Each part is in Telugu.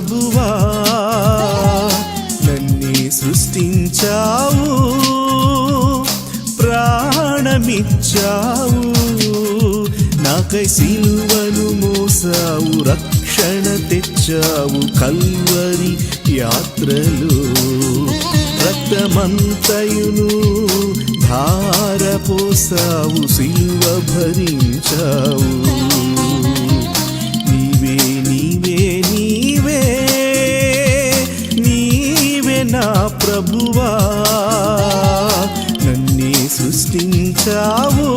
ప్రభువా నన్నే సృష్టించావు ప్రాణమిచ్చావు నాకై సిలువను మోసావు రక్షణ తెచ్చావు కల్వరి యాత్రలు. రక్తమంతయును ధార పోసావు సిలువ భరించావు. నీవే నా ప్రభువా నన్నే సృష్టించావు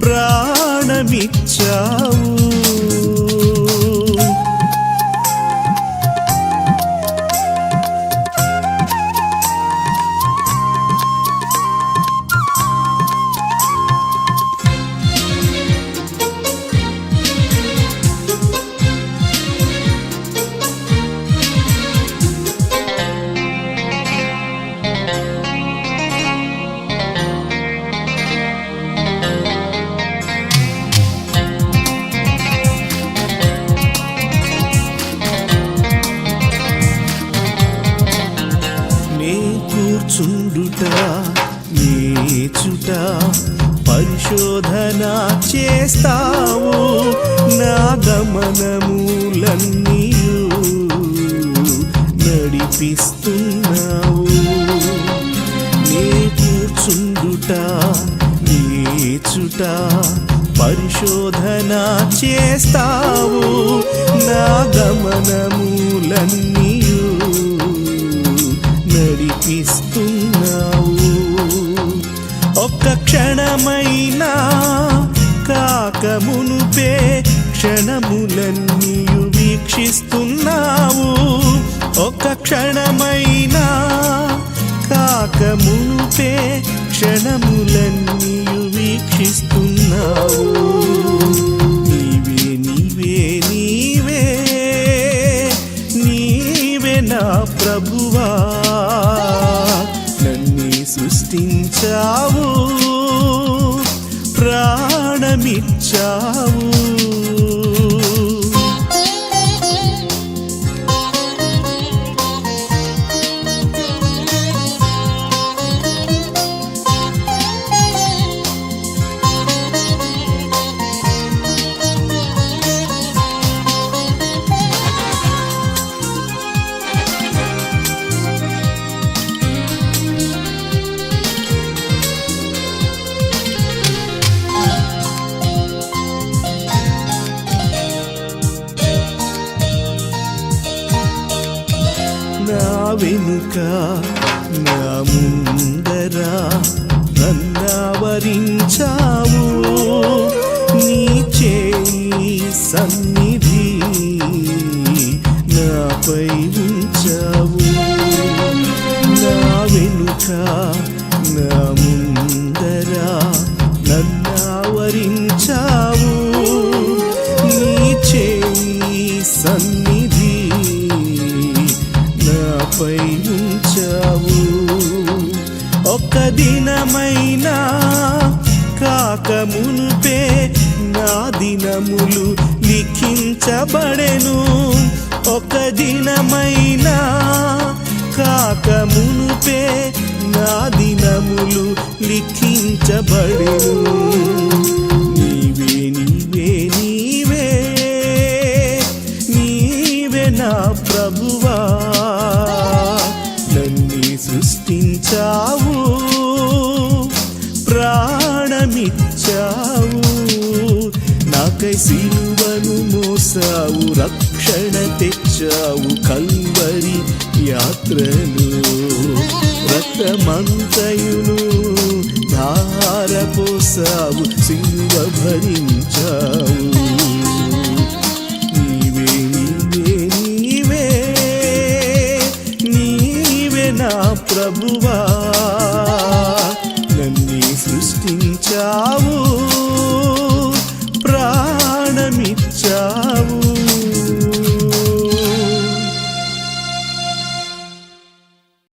ప్రాణమిచ్చావు. ఏచుట పరిశోధన చేస్తావు. నా గమనములన్నీ నడిపిస్తున్నావు. నే కూర్చుండుట నేచుట పరిశోధన చేస్తావు. నా గమనములన్నీ నడిపిస్తున్నావు. క్షణమైనా కాకమునుపే క్షణములన్నీయు వీక్షిస్తున్నావు. ఒక్క క్షణమైనా కాకమునుపే క్షణములన్నీయు వీక్షిస్తున్నావు. నీవే నీవే నీవే నీవే నా ప్రభువా. నన్ను సృష్టించావు. ప్రాణమిచ్చావు. వెనుక నా ముందర నన్నావరించావు. నీ చేయి సన్ని ఉంచావు ఒక్క దినమైనా కాకమునుపే నా దినములు లిఖించబడెను. ఒక దినమైనా కాక మునుపే నా దినములు లిఖించబడెను. ఇచ్చావు ప్రాణమిచ్చావు నాకై సిలువను మోసావు రక్షణ తెచ్చావు కల్వరి యాత్రలు రక్తమంతయును ధారపోసావు సిలువ భరించావు. ప్రభువా